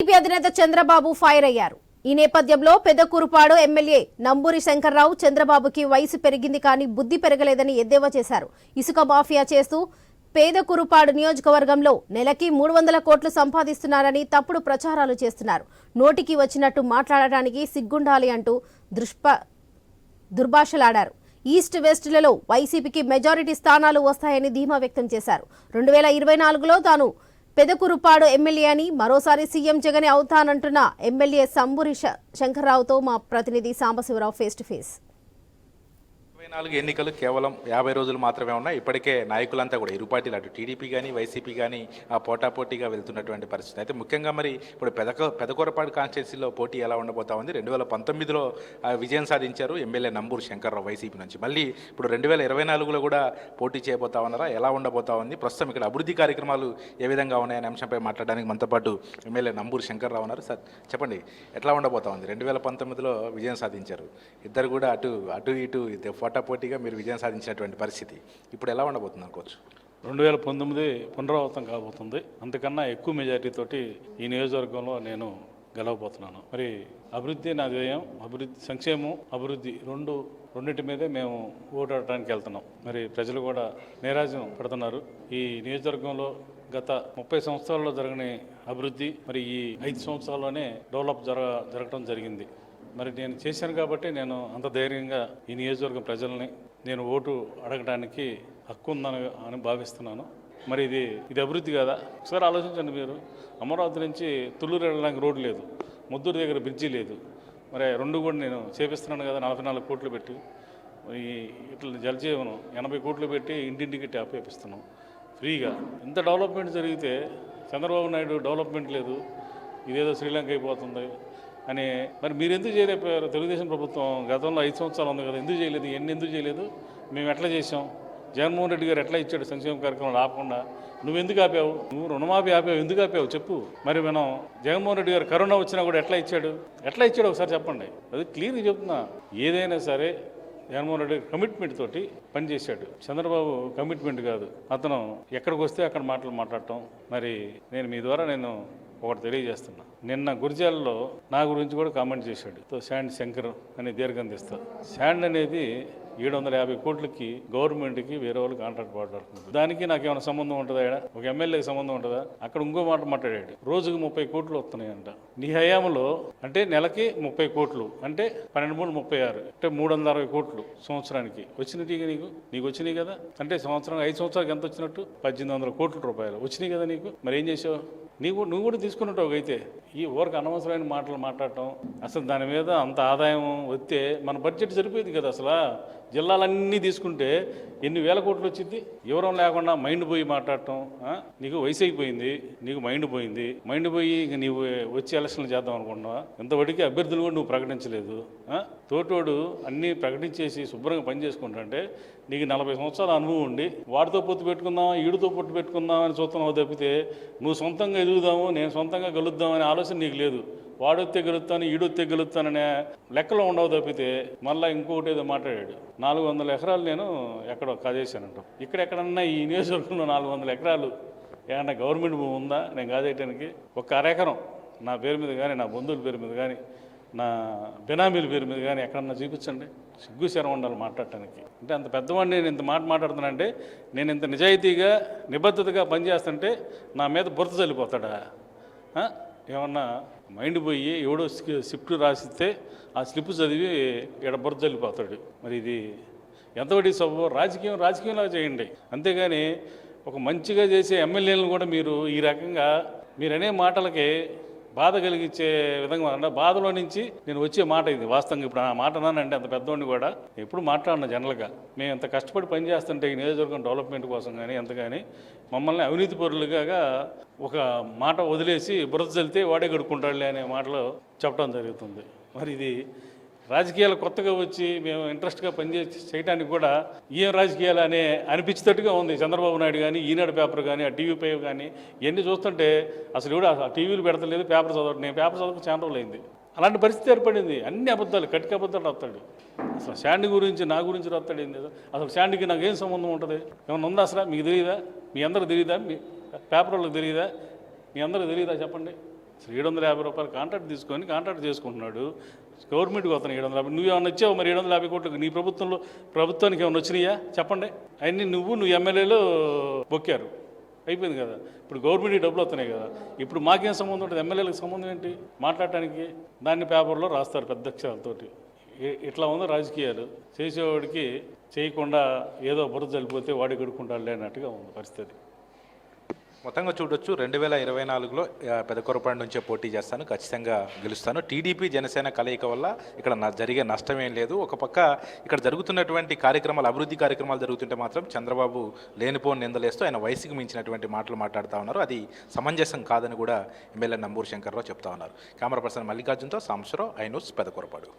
TDP అధినేత Chandrababu fire అయ్యారు. ఈ నేపథ్యంలో పెదకూరుపాడు ఎమ్మెల్యే నంబూరి శంకర్రావు చంద్రబాబుకి వయసు పెరిగింది కానీ బుద్ధి పెరగలేదని ఎద్దేవా చేశారు. ఇసుక మాఫియా చేస్తూ పేదకురుపాడు నియోజకవర్గంలో నెలకి మూడు వందల కోట్లు సంపాదిస్తున్నారని తప్పుడు ప్రచారాలు చేస్తున్నారు. నోటికి వచ్చినట్టు మాట్లాడటానికి సిగ్గుండాలి అంటూ దుష్ప దుర్భాషలాడారు. ఈస్ట్ వెస్ట్లలో వైసీపీకి మెజారిటీ స్థానాలు వస్తాయని ధీమా వ్యక్తం చేశారు. రెండు వేల ఇరవై నాలుగులో తాను పెదకురుపాడు ఎమ్మెల్యే అని మరోసారి సీఎం జగనే అవుతానంటున్న ఎమ్మెల్యే సంబూరి శంకర్రావుతో మా ప్రతినిధి సాంబశివరావు ఫేస్ టు ఫేస్ ఇరవై నాలుగు ఎన్నికలు కేవలం యాభై రోజులు మాత్రమే ఉన్నాయి ఇప్పటికే నాయకులంతా కూడా ఇరు పార్టీలు అటు టీడీపీ కానీ వైసీపీ కానీ ఆ పోటాపోటీగా వెళ్తున్నటువంటి పరిస్థితి. అయితే ముఖ్యంగా మరి ఇప్పుడు పెదక పెదకూరపాడు కాన్స్టిట్యున్సీలో పోటీ ఎలా ఉండబోతా ఉంది? రెండు వేల పంతొమ్మిదిలో విజయం సాధించారు ఎమ్మెల్యే నంబూరు శంకర్రావు వైసీపీ నుంచి. మళ్ళీ ఇప్పుడు రెండు వేల ఇరవై నాలుగులో కూడా పోటీ చేయబోతా ఉన్నారా? ఎలా ఉండబోతా ఉంది? ప్రస్తుతం ఇక్కడ అభివృద్ధి కార్యక్రమాలు ఏ విధంగా ఉన్నాయనే అంశంపై మాట్లాడడానికి మనతో పాటు ఎమ్మెల్యే నంబూరు శంకర్రావు ఉన్నారు. సార్ చెప్పండి ఎట్లా ఉండబోతా ఉంది? రెండు వేల పంతొమ్మిదిలో విజయం సాధించారు. ఇద్దరు కూడా అటు అటు ఇటు ఇది పోటాపోటీగా మీరు విజయం సాధించినటువంటి పరిస్థితి ఇప్పుడు ఎలా ఉండబోతుంది అనుకోవచ్చు? రెండు వేల పంతొమ్మిది పునరావృతం కాబోతుంది. అంతకన్నా ఎక్కువ మెజారిటీ తోటి ఈ నియోజకవర్గంలో నేను గెలవబోతున్నాను. మరి అభివృద్ధి నా ధ్యేయం అభివృద్ధి సంక్షేమం అభివృద్ధి రెండు రెండింటి మీదే మేము ఓటాడటానికి వెళ్తున్నాం. మరి ప్రజలు కూడా నీరాజం పడుతున్నారు. ఈ నియోజకవర్గంలో గత ముప్పై సంవత్సరాల్లో జరిగిన అభివృద్ధి మరి ఈ ఐదు సంవత్సరాల్లోనే డెవలప్ జరగ జరగడం జరిగింది. మరి నేను చేశాను కాబట్టి నేను అంత ధైర్యంగా ఈ నియోజకవర్గం ప్రజల్ని నేను ఓటు అడగడానికి హక్కు ఉందని అని భావిస్తున్నాను. మరి ఇది ఇది అభివృద్ధి కదా? ఒకసారి ఆలోచించండి మీరు. అమరావతి నుంచి తుళ్ళూరు వెళ్ళడానికి రోడ్డు లేదు. ముద్దూరు దగ్గర బ్రిడ్జి లేదు. మరి రెండు కూడా నేను చేపిస్తున్నాను కదా నలభై నాలుగు కోట్లు పెట్టి. ఈ ఇట్లా జలజీవనం ఎనభై కోట్లు పెట్టి ఇంటింటికి ట్యాప్ వేపిస్తున్నాం. ఫ్రీగా. ఇంత డెవలప్మెంట్ జరిగితే చంద్రబాబు నాయుడు డెవలప్మెంట్ లేదు. ఇదేదో శ్రీలంక అయిపోతుంది. అని మరి మీరు ఎందుకు చేయలేకపోయారు? తెలుగుదేశం ప్రభుత్వం గతంలో ఐదు సంవత్సరాలు ఉంది కదా ఎందుకు చేయలేదు? ఎన్ని ఎందుకు చేయలేదు? మేము ఎట్లా చేసాం జగన్మోహన్ రెడ్డి గారు ఎట్లా ఇచ్చాడు సంక్షేమ కార్యక్రమాలు ఆపకుండా నువ్వు ఎందుకు ఆపావు? నువ్వు రుణమాఫీ ఆపావు ఎందుకు ఆపావు? చెప్పు. మరి మనం జగన్మోహన్ రెడ్డి గారు కరోనా వచ్చినా కూడా ఎట్లా ఇచ్చాడు? ఎట్లా ఇచ్చాడు ఒకసారి చెప్పండి. అది క్లియర్గా చెప్తున్నా. ఏదైనా సరే జగన్మోహన్ రెడ్డి కమిట్మెంట్ తోటి పనిచేశాడు. చంద్రబాబు కమిట్మెంట్ కాదు. అతను ఎక్కడికి వస్తే అక్కడ మాటలు మాట్లాడటం. మరి నేను మీ ద్వారా నేను ఒకటి తెలియజేస్తున్నా. నిన్న గురిజాలలో నా గురించి కూడా కామెంట్ చేశాడు. తో శాండ్ శంకర్ అని దీర్ఘం తీస్తా. శాండ్ అనేది ఏడు వందల యాభై కోట్లకి గవర్నమెంట్కి వేరే వాళ్ళు కాంట్రాక్ట్ మాట్లాడుతున్నారు దానికి నాకు ఏమైనా సంబంధం ఉంటుందా ఇక్కడ ఒక ఎమ్మెల్యేకి సంబంధం ఉంటుందా? అక్కడ ఇంకో మాట మాట్లాడాడు. రోజుకు ముప్పై కోట్లు వస్తున్నాయంట. నీ హయాంలో అంటే నెలకి ముప్పై కోట్లు అంటే పన్నెండు మూడు ముప్పై ఆరు అంటే మూడు వందల అరవై కోట్లు సంవత్సరానికి వచ్చినాయి నీకు? నీకు వచ్చినాయి కదా? అంటే సంవత్సరం ఐదు సంవత్సరాలకు ఎంత వచ్చినట్టు? పద్దెనిమిది వందల కోట్ల రూపాయలు వచ్చినాయి కదా నీకు? మరి ఏం చేసావు? నీవు నువ్వు కూడా తీసుకున్నట్టు అయితే. ఈ ఊరికి అనవసరమైన మాటలు మాట్లాడటం అసలు దాని మీద అంత ఆదాయం వస్తే మన బడ్జెట్ సరిపోయింది కదా అసలు? జిల్లాలన్నీ తీసుకుంటే ఎన్ని వేల కోట్లు వచ్చింది? వివరం లేకుండా మైండ్ పోయి మాట్లాడటం నీకు వయసు అయిపోయింది నీకు మైండ్ పోయింది. మైండ్ పోయి ఇంక నీవు వచ్చి ఎలక్షన్లు చేద్దాం అనుకుంటున్నావా? ఇంతవరకు అభ్యర్థులు కూడా నువ్వు ప్రకటించలేదు తోటోడు అన్నీ ప్రకటించేసి శుభ్రంగా పని చేసుకుంటుంటే నీకు నలభై సంవత్సరాల అనుభవం ఉండి వాడితో పొత్తు పెట్టుకుందాం ఈడితో పొత్తు పెట్టుకుందాం అని చూస్తున్నావు తప్పితే నువ్వు సొంతంగా ఎదుగుదాము నేను సొంతంగా గెలుద్దాం అనే ఆలోచన నీకు లేదు. వాడొత్తే గెలుస్తాను ఈడొత్తే గెలుస్తాననే లెక్కలో ఉండవు తప్పితే మళ్ళీ ఇంకొకటి ఏదో మాట్లాడాడు. నాలుగు వందల ఎకరాలు నేను ఎక్కడో కాజేశానంట ఇక్కడ ఎక్కడన్నా ఈ నియోజకవర్గంలో నాలుగు వందల ఎకరాలు ఏమన్నా గవర్నమెంట్ భూమి ఉందా? నేను కాజేయటానికి ఒక అరెకరం నా పేరు మీద కానీ నా బంధువుల పేరు మీద కానీ నా బినామీల పేరు మీద కానీ ఎక్కడన్నా చూపించండి. సిగ్గు శరం ఉండాలి మాట్లాడటానికి. అంటే అంత పెద్దవాడిని నేను ఇంత మాట మాట్లాడుతున్నానంటే నేను ఇంత నిజాయితీగా నిబద్ధతగా పనిచేస్తుంటే నా మీద బురద చల్లిపోతాడా ఏమన్నా మైండ్ పోయి ఎవడో స్కి- స్క్రిప్ట్ రాసిస్తే ఆ స్లిప్ చదివి ఇక్కడ చల్లిపోతాడు. మరి ఇది ఎంతవడి సభ రాజకీయం రాజకీయంలా చేయండి. అంతేగాని ఒక మంచిగా చేసే ఎమ్మెల్యేలను కూడా మీరు ఈ రకంగా మీరనే మాటలకి బాధ కలిగించే విధంగా అంటే బాధలో నుంచి నేను వచ్చే మాట ఇది వాస్తవంగా. ఇప్పుడు ఆ మాట అన్నానంటే అంత పెద్దవాడిని కూడా ఎప్పుడు మాట్లాడిన జనరల్గా. మేము ఎంత కష్టపడి పనిచేస్తుంటే ఈ నియోజకవర్గం డెవలప్మెంట్ కోసం కానీ ఎంత కానీ మమ్మల్ని అవినీతి పరులుగా ఒక మాట వదిలేసి బురద చల్లితే వాడే గడుక్కుంటాడులే అనే మాటలు చెప్పడం జరుగుతుంది. మరి ఇది రాజకీయాలు కొత్తగా వచ్చి మేము ఇంట్రెస్ట్గా పనిచేసి చేయడానికి కూడా ఏం రాజకీయాలు అనే అనిపించేటట్టుగా ఉంది. చంద్రబాబు నాయుడు కానీ ఈనాడు పేపర్ కానీ ఆ టీవీ పై కానీ ఇవన్నీ చూస్తుంటే అసలు కూడా ఆ టీవీలు పెడతలేదు పేపర్ చదవడం నేను పేపర్ చదవక చాలా అయింది అలాంటి పరిస్థితి ఏర్పడింది. అన్ని అబద్ధాలు కటిక అబద్ధాలు రాస్తాడు. అసలు శాండ్ గురించి నా గురించి రాస్తాడు ఏంది అసలు శాండ్కి నాకు ఏం సంబంధం ఉంటుంది? ఏమన్నా ఉందా అసలు? మీకు తెలియదా మీ అందరికి తెలియదా మీ పేపర్ వాళ్ళకి తెలియదా మీ అందరికి తెలియదా చెప్పండి. ఏడు వందల యాభై రూపాయలు కాంట్రాక్ట్ తీసుకొని కాంట్రాక్ట్ చేసుకుంటున్నాడు. గవర్నమెంట్కి వస్తాను ఏడు వందల యాభై. నువ్వు ఏమైనా వచ్చావు మరి ఏడు వందల యాభై కోట్లకు? నీ ప్రభుత్వంలో ప్రభుత్వానికి ఏమైనా వచ్చినాయా? చెప్పండి. అన్నీ నువ్వు నువ్వు ఎమ్మెల్యేలు బొక్కారు. అయిపోయింది కదా. ఇప్పుడు గవర్నమెంట్కి డబ్బులు వస్తున్నాయి కదా. ఇప్పుడు మాకేం సంబంధం ఉంటుంది? ఎమ్మెల్యేలకు సంబంధం ఏంటి? మాట్లాడటానికి? దాన్ని పేపర్లో రాస్తారు పెద్ద అక్షరాలతోటి. ఇట్లా ఉంది రాజకీయాలు. చేసేవాడికి చేయకుండా ఏదో బురద చల్లిపోతే వాడి గడుకుంటాడులే అన్నట్టుగా ఉంది పరిస్థితి. మొత్తంగా చూడొచ్చు. రెండు వేల ఇరవై నాలుగులో ఆ, పెదకొరపాడు నుంచే పోటీ చేస్తాను. ఖచ్చితంగా గెలుస్తాను. టీడీపీ జనసేన కలయిక వల్ల ఇక్కడ నా జరిగే నష్టం ఏం లేదు. ఒక పక్క ఇక్కడ జరుగుతున్నటువంటి కార్యక్రమాలు అభివృద్ధి కార్యక్రమాలు జరుగుతుంటే మాత్రం చంద్రబాబు లేనిపోని నిందలేస్తూ ఆయన వయసుకు మించినటువంటి మాటలు మాట్లాడుతూ ఉన్నారు. అది సమంజసం కాదని కూడా ఎమ్మెల్యే నంబూరు శంకర్రావు చెప్తా ఉన్నారు. కెమెరా పర్సన్ మల్లికార్జున్తో సాంబశ్వరరావు ఐ న్యూస్ పెదకొరపాడు